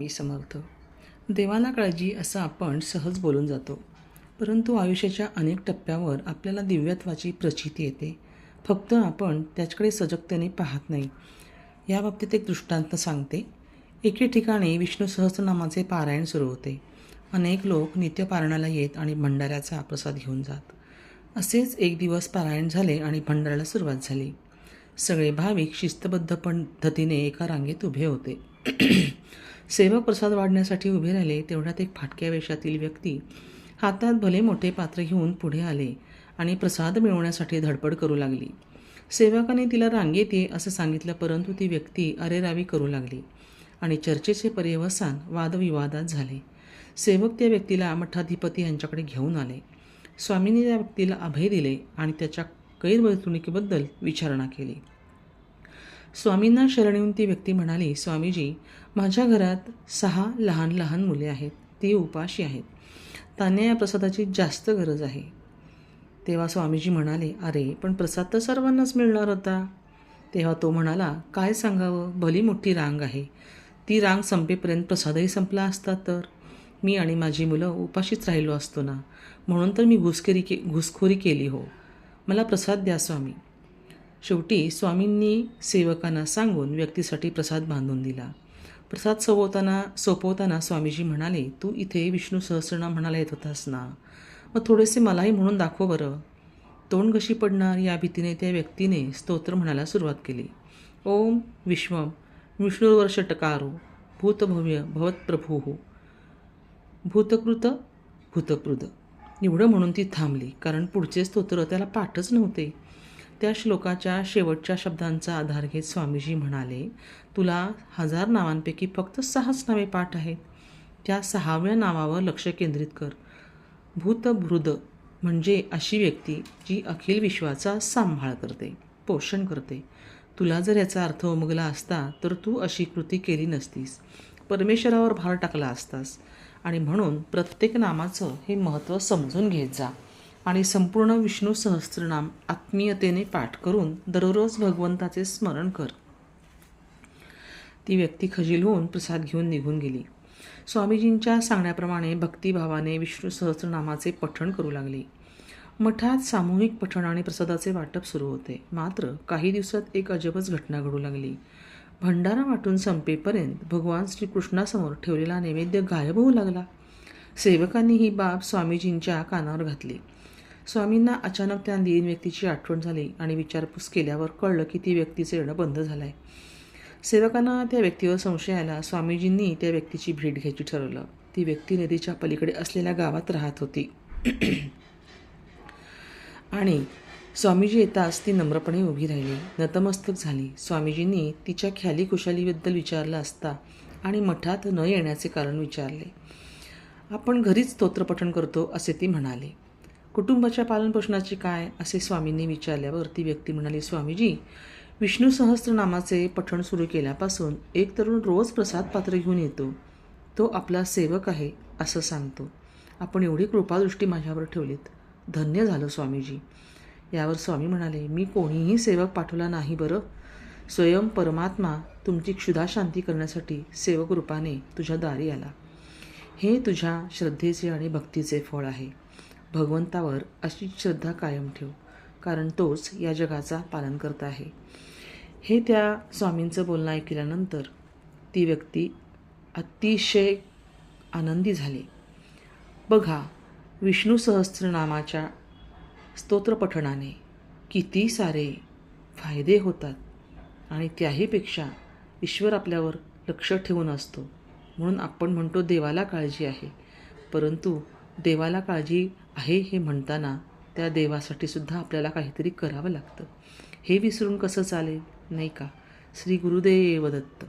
मी समर्थ. देवाला काळजी असं आपण सहज बोलून जातो. परंतु आयुष्याच्या अनेक टप्प्यावर आपल्याला दिव्यत्वाची प्रचिती येते. फक्त आपण त्याच्याकडे सजगतेने पाहत नाही. या बाबतीत एक दृष्टांत सांगते. एके ठिकाणी विष्णू सहस्रनामाचे पारायण सुरू होते. अनेक लोक नित्यपारायणाला येत आणि भंडाऱ्याचा प्रसाद घेऊन जात. असेच एक दिवस पारायण झाले आणि भंडाऱ्याला सुरुवात झाली. सगळे भाविक शिस्तबद्ध पद्धतीने एका रांगेत उभे होते. सेवक प्रसाद वाढण्यासाठी उभे राहिले तेवढ्यात एक फाटक्या वेशातील व्यक्ती हातात भले मोठे पात्र घेऊन पुढे आले आणि प्रसाद मिळवण्यासाठी धडपड करू लागली. सेवकाने तिला रांगेत ये असं सांगितलं परंतु ती व्यक्ती अरेरावी करू लागली आणि चर्चेचे पर्यवसान वादविवादात झाले. सेवक त्या व्यक्तीला मठाधिपती यांच्याकडे घेऊन आले. स्वामींनी त्या व्यक्तीला अभय दिले आणि त्याच्या गैरवर्तणुकीबद्दल विचारणा केली. स्वामींना शरण येऊन ती व्यक्ती म्हणाली स्वामीजी माझ्या घरात सहा लहान लहान मुले आहेत. ती उपाशी आहेत. त्यांना या प्रसादाची जास्त गरज आहे. तेव्हा स्वामीजी म्हणाले अरे पण प्रसाद तर सर्वांनाच मिळणार होता. तेव्हा तो म्हणाला काय सांगावं? भली मोठी रांग आहे. ती रांग संपेपर्यंत प्रसादही संपला असता तर. मी आणि माझी मुलं उपाशीच राहिलो असतो ना. म्हणून तर मी घुसखेरी के घुसखोरी केली हो. मला प्रसाद द्या स्वामी. शेवटी स्वामींनी सेवकांना सांगून व्यक्तीसाठी प्रसाद बांधून दिला. प्रसाद सोपवताना सोपवताना स्वामीजी म्हणाले तू इथे विष्णू सहस्रनाम म्हणायला येत होतास ना? मग थोडेसे मलाही म्हणून दाखव बरं. तोंड कशी पडणार या भीतीने त्या व्यक्तीने? स्तोत्र म्हणायला सुरुवात केली. ओम विश्वम विष्णुर्वर्षटकारो भूतभव्य भवत्प्रभू भूतकृत भूतकृत एवढं म्हणून ती थांबली कारण पुढचे स्तोत्र त्याला पाठच नव्हते. त्या श्लोकाच्या शेवटच्या शब्दांचा आधार घेत स्वामीजी म्हणाले तुला हजार नावांपैकी फक्त सहाच नावे पाठ आहेत. त्या सहाव्या नावावर लक्ष केंद्रित कर. भूतभृद म्हणजे अशी व्यक्ती जी अखिल विश्वाचा सांभाळ करते पोषण करते. तुला जर याचा अर्थ उमगला असता तर तू अशी कृती केली नसतीस. परमेश्वरावर भार टाकला असतास. आणि म्हणून प्रत्येक नामाचं हे महत्त्व समजून घेत जा. आणि संपूर्ण विष्णू सहस्त्रनाम आत्मीयतेने पाठ करून दररोज भगवंताचे स्मरण कर. ती व्यक्ती खजील होऊन प्रसाद घेऊन निघून गेली. स्वामीजींच्या सांगण्याप्रमाणे भक्तिभावाने विष्णू सहस्त्रनामाचे पठण करू लागली. मठात सामूहिक पठण आणि प्रसादाचे वाटप सुरू होते. मात्र काही दिवसात एक अजबच घटना घडू लागली. भंडारा वाटून संपेपर्यंत भगवान श्रीकृष्णासमोर ठेवलेला नैवेद्य गायब होऊ लागला. सेवकांनी ही बाब स्वामीजींच्या कानावर घातली. स्वामींना अचानक त्या दीन व्यक्तीची आठवण झाली आणि विचारपूस केल्यावर कळलं की ती व्यक्तीचं येणं बंद झालं आहे सेवकांना त्या व्यक्तीवर संशय आला. स्वामीजींनी त्या व्यक्तीची भेट घ्यायची ठरवलं. ती व्यक्ती नदीच्या पलीकडे असलेल्या गावात राहत होती. आणि स्वामीजी येताच ती नम्रपणे उभी राहिली. नतमस्तक झाली. स्वामीजींनी तिच्या ख्याली खुशालीबद्दल विचारलं असता आणि मठात न येण्याचे कारण विचारले. आपण घरीच स्तोत्रपठण करतो असे ती म्हणाले. कुटुंबाच्या पालनपोषणाचे काय असे स्वामींनी विचारल्यावर ती व्यक्ती म्हणाली स्वामीजी विष्णू सहस्त्रनामाचे पठण सुरू केल्यापासून एक तरुण रोज प्रसाद पात्र घेऊन येतो. तो आपला सेवक आहे असं सांगतो. आपण एवढी कृपादृष्टी माझ्यावर ठेवलीत. धन्य झालं स्वामीजी. यावर स्वामी म्हणाले मी कोणीही सेवक पाठवला नाही बरं. स्वयं परमात्मा तुमची क्षुधा शांती करण्यासाठी सेवक रूपाने तुझ्या दारी आला. हे तुझ्या श्रद्धेचे आणि भक्तीचे फळ आहे. भगवंतावर अशी श्रद्धा कायम ठेव कारण तोच या जगाचा पालन करत आहे. हे त्या स्वामींचं बोलणं ऐकल्यानंतर ती व्यक्ती अतिशय आनंदी झाली. बघा विष्णू सहस्त्रनामाच्या स्तोत्रपठणाने किती सारे फायदे होतात आणि त्याहीपेक्षा ईश्वर आपल्यावर लक्ष ठेवून असतो. म्हणून आपण म्हणतो देवाला काळजी आहे. परंतु देवाला काळजी आहे हे म्हणताना त्या देवासाठी सुद्धा आपल्याला काहीतरी करावं लागतं. हे विसरून कसं चालेल? नाही का? श्री गुरुदेव दत्त.